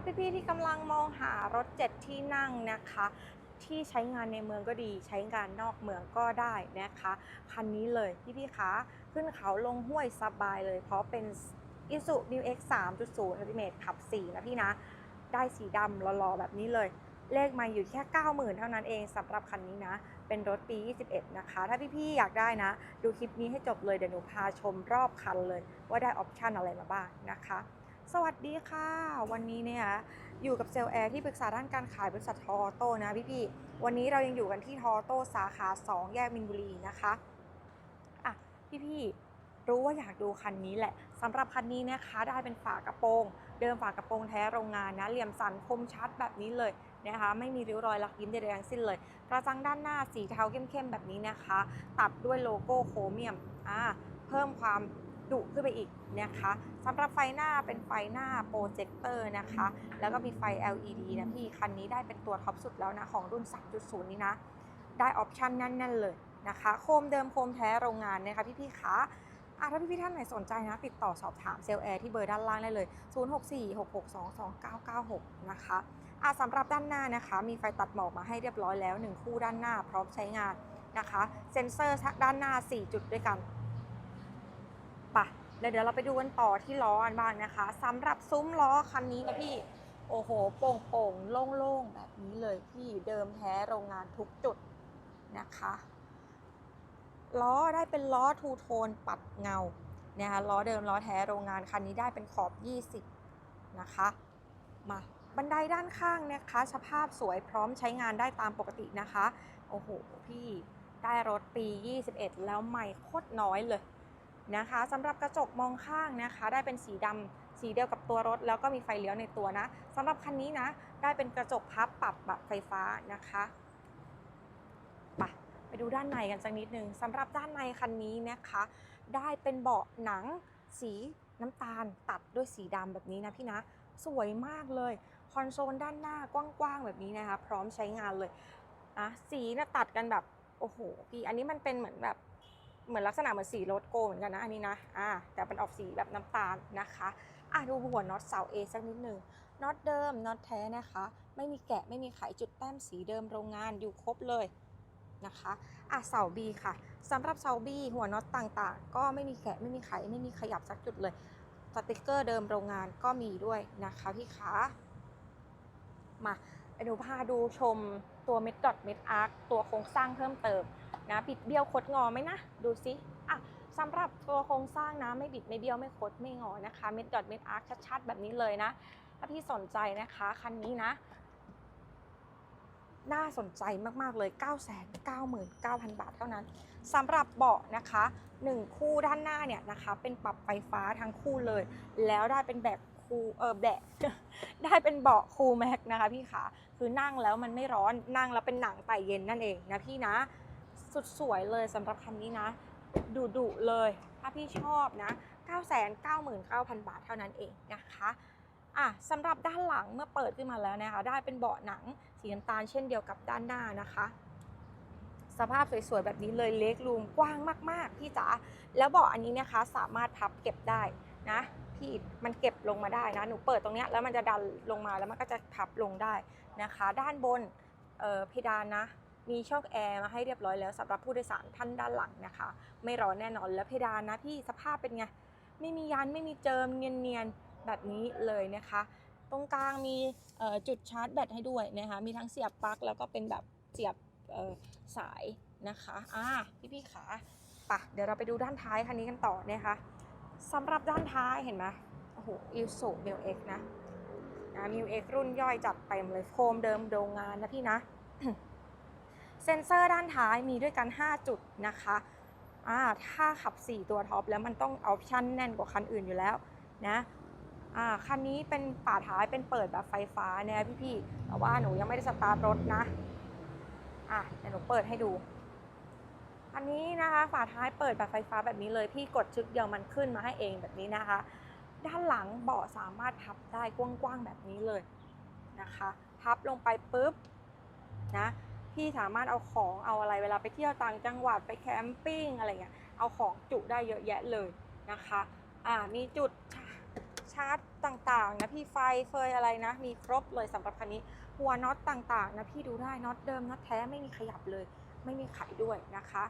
รับพี่ๆที่กำลังมองหารถเจ็ดที่นั่งนะคะ ที่ใช้งานในเมืองก็ดี ใช้งานนอกเมืองก็ได้นะคะ คันนี้เลยพี่ๆคะขึ้นเขาลงห้วยสบายเลย เพราะเป็น i s u New X 3.0 Ultimate ขับ4นะพี่นะ ได้สีดำหล่อๆแบบนี้เลย เลขมาอยู่แค่ 90,000 เท่านั้นเองสำหรับคันนี้นะ เป็นรถปี 21 นะคะ ถ้าพี่ๆอยากได้นะ ดูคลิปนี้ให้จบเลยเดี๋ยวหนูพาชมรอบคันเลย ว่าได้ออปชันอะไรมาบ้างนะคะ สวัสดีค่ะ วันนี้เนี่ยอยู่กับเซลแอร์ที่ปรึกษาด้านการขายบริษัททอโต้นะพี่ๆวันนี้เรายังอยู่กันที่ทอโต้สาขา 2 แยกมินบุรีนะคะอะพี่ๆรู้ว่าอยากดูคันนี้แหละสำหรับคันนี้นะคะได้เป็นฝากระโปรง เดิมฝากระโปรงแท้โรงงานนะเหลี่ยมสันคมชัดแบบนี้เลยนะคะ ไม่มีริ้วรอยลักยิ้มใดๆทั้งสิ้นเลย กระจังด้านหน้าสีเทาเข้มๆแบบนี้นะคะ ตัดด้วยโลโก้โครเมียมอ่าเพิ่มความ ดุขึ้นไปอีกนะคะสำหรับไฟหน้าเป็นไฟหน้าโปรเจคเตอร์นะคะ แล้วก็มีไฟ LED นะพี่ คันนี้ได้เป็นตัวท็อปสุดแล้วนะ ของรุ่น 3.0 นี้นะ ได้ออปชันแน่นๆเลยนะคะ โคมเดิมโคมแท้โรงงานนะคะพี่ๆคะอะถ้าพี่ๆท่านไหนสนใจนะ ติดต่อสอบถามเซลล์แอร์ที่เบอร์ด้านล่างได้เลย 0646622996 นะคะอะสำหรับด้านหน้านะคะ มีไฟตัดหมอกมาให้เรียบร้อยแล้ว 1 คู่ด้านหน้าพร้อมใช้งานนะคะ เซ็นเซอร์ด้านหน้า 4 จุดด้วยกัน ไปะแล้วเดี๋ยวเราไปดูกันต่อที่ล้อกันบ้างนะคะสำหรับซุ้มล้อคันนี้นะพี่ โอ้โห โป่งโป่งโล่งๆ แบบนี้เลยพี่เดิมแท้โรงงานทุกจุดนะคะล้อได้เป็นล้อทูโทนปัดเงาเนี่ยค่ะล้อเดิมล้อแท้โรงงานคันนี้ได้เป็นขอบ 20 นะคะ มาบันไดด้านข้างนะคะสภาพสวยพร้อมใช้งานได้ตามปกตินะคะ โอ้โห พี่ได้รถปี 21 แล้วใหม่โคตรน้อยเลย นะคะสำหรับกระจกมองข้างนะคะ ได้เป็นสีดำสีเดียวกับตัวรถ แล้วก็มีไฟเลี้ยวในตัวนะสำหรับคันนี้นะ ได้เป็นกระจกพับปรับแบบไฟฟ้านะคะไปไปดูด้านในกันสักนิดนึงสำหรับด้านในคันนี้นะคะ ได้เป็นเบาะหนัง สีน้ำตาลตัดด้วยสีดำแบบนี้นะพี่นะ สวยมากเลยคอนโซลด้านหน้ากว้างๆแบบนี้นะคะ พร้อมใช้งานเลยนะสีนะตัดกันแบบโอ้โหพี่อันนี้มันเป็นเหมือนแบบ เหมือนลักษณะเหมือนสีโรถโกเหมือนกันนะอันนี้นะอ่าแต่เป็นออกสีแบบน้ำตาลนะคะอะดูหัวน็อตเสา A สักนิดหนึ่งน็อตเดิมน็อตแท้นะคะ ไม่มีแกะไม่มีไขจุดแต้มสีเดิมโรงงานอยู่ครบเลยนะคะอะเสา B ค่ะสำหรับเสา B หัวน็อตต่างๆ ก็ไม่มีแกะไม่มีไขไม่มีขยับสักจุดเลยสติกเกอร์เดิมโรงงานก็มีด้วยนะคะพี่คะมาไปดูพาดูชมตัวเม็ดดอทเม็ดอาร์คตัวโครงสร้างเพิ่มเติม นะบิดเบี้ยวคดงอไหมนะ ดูซิอะสำหรับตัวโครงสร้างนะไม่บิดไม่เบี้ยวไม่คดไม่งอนะคะเม็ดดอทเม็ดอาร์คชัดๆ แบบนี้เลยนะ ถ้าพี่สนใจนะคะคันนี้นะน่าสนใจมาก ๆ เลย 9 9 9 0 0 0 บาทเท่านั้นสำหรับเบาะนะคะ 1 คู่ด้านหน้าเนี่ยนะคะ เป็นปรับไฟฟ้าทั้งคู่เลย แล้วได้เป็นแบบคูเออแบบได้เป็นเบาะคูลแม็กนะคะพี่ขาคือนั่งแล้วมันไม่ร้อนนั่งแล้วเป็นหนังไต่เย็นนั่นเองนะพี่นะ สุดสวยเลยสำหรับคันนี้นะ ดุดุๆเลย ถ้าพี่ชอบนะ 999,000 บาทเท่านั้นเองนะคะอะสำหรับด้านหลังเมื่อเปิดขึ้นมาแล้วนะคะ ได้เป็นเบาะหนังสีน้ำตาลเช่นเดียวกับด้านหน้านะคะ สภาพสวยๆแบบนี้เลยเล็กรูมกว้างมากๆพี่จ๋าแล้วเบาะอันนี้นะคะสามารถพับเก็บได้นะพี่มันเก็บลงมาได้นะ หนูเปิดตรงนี้แล้วมันจะดันลงมาแล้วมันก็จะพับลงได้นะคะ ด้านบนเเพดานนะ มีช่องแอร์มาให้เรียบร้อยแล้วสำหรับผู้โดยสารท่านด้านหลังนะคะ ไม่ร้อนแน่นอนแล้วเพดานนะพี่สภาพเป็นไง ไม่มียันไม่มีเจิมเนียนๆแบบนี้เลยนะคะ ตรงกลางมีจุดชาร์จแบตให้ด้วยนะคะ มีทั้งเสียบปลั๊กแล้วก็เป็นแบบเสียบสายนะคะอ่าพี่พี่ๆขาปะเดี๋ยวเราไปดูด้านท้ายคันนี้กันต่อนะคะสำหรับด้านท้ายเห็นไหมโอ้โหอิลสูมิวเอ็กนะนะมิวเอ็กรุ่นย่อยจัดเต็มเลยโคมเดิมโรงงานนะพี่นะ เซ็นเซอร์ด้านท้ายมีด้วยกัน 5 จุดนะคะอ่าถ้าขับ 4 ตัวท็อปแล้วมันต้องออปชั่นแน่นกว่าคันอื่นอยู่แล้วนะอ่าคันนี้เป็นป่าท้ายเป็นเปิดแบบไฟฟ้าเนี่ยพี่ๆแต่ว่าหนูยังไม่ได้สตาร์ทรถนะอะเดี๋ยวหนูเปิดให้ดู อันนี้นะคะฝาท้ายเปิดแบบไฟฟ้าแบบนี้เลย พี่กดชึกเดียวมันขึ้นมาให้เองแบบนี้นะคะ ด้านหลังเบาะสามารถพับได้กว้างๆแบบนี้เลยนะคะ พับลงไปปุ๊บนะ พี่สามารถเอาของเอาอะไรเวลาไปเที่ยวต่างจังหวัดไปแคมปิ้งอะไรเงี้ยเอาของจุได้เยอะแยะเลยนะคะอ่ามีจุดชาร์จต่างๆนะพี่ไฟเฟยอะไรนะ มีครบเลยสำหรับคันนี้หัวน็อตต่างๆนะพี่ดูได้น็อตเดิมน็อตแท้ไม่มีขยับเลย ไม่มีไขด้วยนะคะ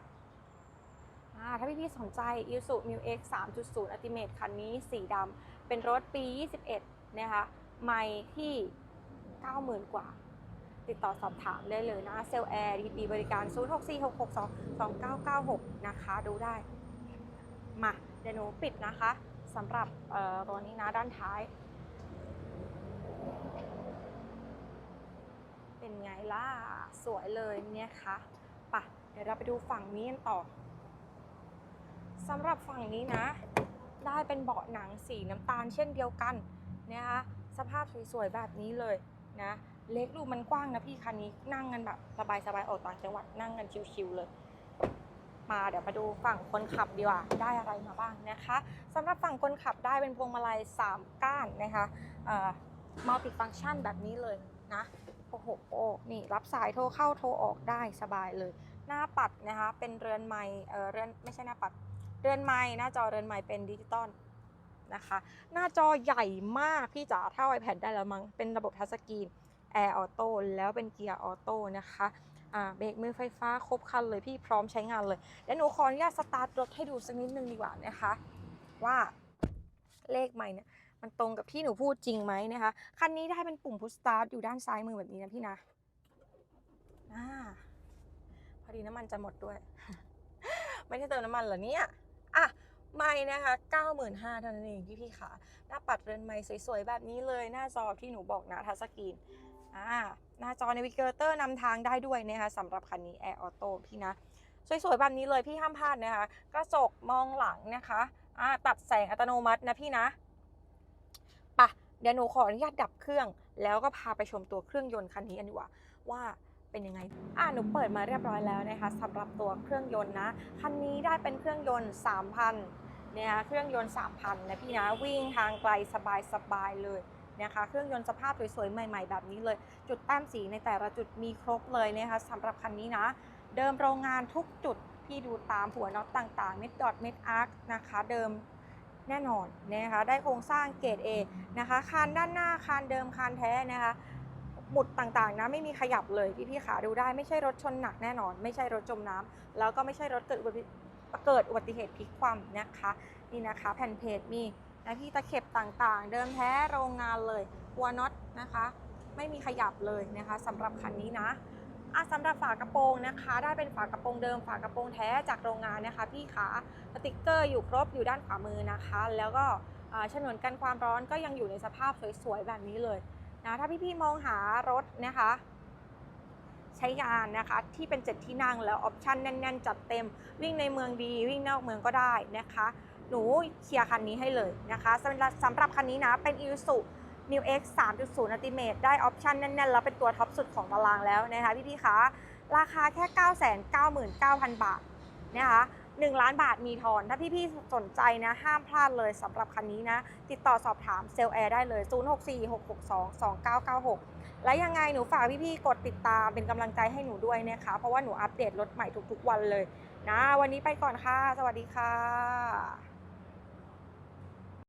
อ่าถ้าพี่ๆสนใจ i s u m u x 3.0 Ultimate คันนี้สีดำเป็นรถปี 21 นะคะ ไม่ที่ 90,000 กว่า ติดต่อสอบถามได้เลยนะเซลแอร์ดีบริการ 0646622996 นะคะดูได้ มาเดี๋ยวหนูปิดนะคะสำหรับเอ่อตัวนี้นะด้านท้าย เป็นไงล่ะ สวยเลยเนี่ยค่ะปะเดี๋ยวเราไปดูฝั่งนี้กันต่อสำหรับฝั่งนี้นะ ได้เป็นเบาะหนังสีน้ำตาลเช่นเดียวกันนะคะสภาพสวยๆแบบนี้เลยนะ เล็กดูมันกว้างนะพี่คันนี้นั่งกันแบบสบายๆออกต่างจังหวัดนั่งกันชิวๆเลย มาเดี๋ยวมาดูฝั่งคนขับดีกว่าได้อะไรมาบ้างนะคะสำหรับฝั่งคนขับได้เป็นพวงมาลัย 3 ก้านนะคะมัลติฟังชันแบบนี้เลยนะโอ้โหนี่รับสายโทรเข้าโทรออกได้สบายเลย หน้าปัดนะคะเป็นเรือนไม้เออเรือนไม่ใช่หน้าปัด เรือนไม้หน้าจอเรือนไม้เป็นดิจิตอลนะคะ หน้าจอใหญ่มากพี่จ๋าเท่า iPad ได้แล้วมั้งเป็นระบบทัชสกรีน แอร์ออโต้แล้วเป็นเกียร์ออโต้นะคะเบรกมือไฟฟ้าครบคันเลยพี่พร้อมใช้งานเลยเดี๋ยวหนูขออนุญาตสตาร์ทรถให้ดูสักนิดนึงดีกว่านะคะ ว่าเลขใหม่เนี่ยมันตรงกับที่หนูพูดจริงไหมนะคะคันนี้ได้เป็นปุ่มพุชสตาร์ทอยู่ด้านซ้ายมือแบบนี้นะพี่นะอ่าพอดีน้ำมันจะหมดด้วย ไม่ได้เติมน้ำมันเหรอเนี่ยอะ ไม่นะคะ 95,000เท่านั้นเองพี่พี่ๆค่ะหน้าปัดเรือนไม้สวยๆ แบบนี้เลย หน้าจอที่หนูบอกนะทัชสกรีนอ่าหน้าจอ n น v i เกเตอร์นำทางได้ด้วยนะคะสำหรับคันนี้ Air Auto พี่นะ สวยๆ แบบนี้เลยพี่ห้ามพลาดนะคะ กระจกมองหลังนะคะอ่าตัดแสงอัตโนมัตินะพี่นะปะเดี๋ยวหนูขออนุญาตดับเครื่อง แล้วก็พาไปชมตัวเครื่องยนต์คันนี้กันดีกว่าว่า เป็นยังไง อ่าหนูเปิดมาเรียบร้อยแล้วนะคะสำหรับตัวเครื่องยนต์นะ คันนี้ได้เป็นเครื่องยนต์ 3,000นะคะเครื่องยนต์ 3,000 นะพี่นะ วิ่งทางไกลสบายๆเลยนะคะเครื่องยนต์สภาพสวยๆ ใหม่ๆ แบบนี้เลย จุดแต้มสีในแต่ละจุดมีครบเลยนะคะสำหรับคันนี้นะ เดิมโรงงานทุกจุดพี่ดูตามหัวน็อตต่างๆ เม็ดดอทเม็ดอาร์คนะคะ เดิมแน่นอนนะคะ ได้โครงสร้างเกรด A นะคะ คานด้านหน้า คานเดิม คานแท้นะคะ หมุดต่างๆนะไม่มีขยับเลยพี่พี่ๆขาดูได้ไม่ใช่รถชนหนักแน่นอน ไม่ใช่รถจมน้ำแล้วก็ไม่ใช่รถเกิดอุบัติเกิดอุบัติเหตุพลิกคว่ำนะคะนี่นะคะ แผ่นเพจมีนะพี่ตะเข็บต่างๆ เดิมแท้โรงงานเลยหัวน็อตนะคะ ไม่มีขยับเลยนะคะสำหรับคันนี้นะอะสำหรับฝากระโปรงนะคะ ได้เป็นฝากระโปรงเดิม ฝากระโปรงแท้จากโรงงานนะคะ พี่ขาสติกเกอร์อยู่ครบอยู่ด้านขวามือนะคะ แล้วก็ฉนวนกันความร้อนก็ยังอยู่ในสภาพสวยๆแบบนี้เลย นะถ้าพี่ๆมองหารถนะคะ ใช้งานนะคะที่เป็นเจ็ดที่นั่งแล้วออปชั่นแน่น ๆ จัดเต็ม วิ่งในเมืองดี วิ่งนอกเมืองก็ได้นะคะ หนูเคลียร์คันนี้ให้เลยนะคะสำหรับสำหรับคันนี้นะเป็น i s u New X 3.0 Ultimate ได้ออปชั่นแน่น ๆ แล้วเป็นตัวท็อปสุดของตารางแล้วนะคะพี่ๆคะราคาแค่ 999,000 บาทนะคะ 1 ล้านบาทมีทอน ถ้าพี่ๆสนใจนะ ห้ามพลาดเลยสำหรับคันนี้นะ ติดต่อสอบถามเซลแอร์ได้เลย 0646622996 และยังไงหนูฝากพี่ๆกดติดตามเป็นกำลังใจให้หนูด้วยนะคะ เพราะว่าหนูอัปเดตรถใหม่ทุกๆวันเลยนะ วันนี้ไปก่อนค่ะ สวัสดีค่ะ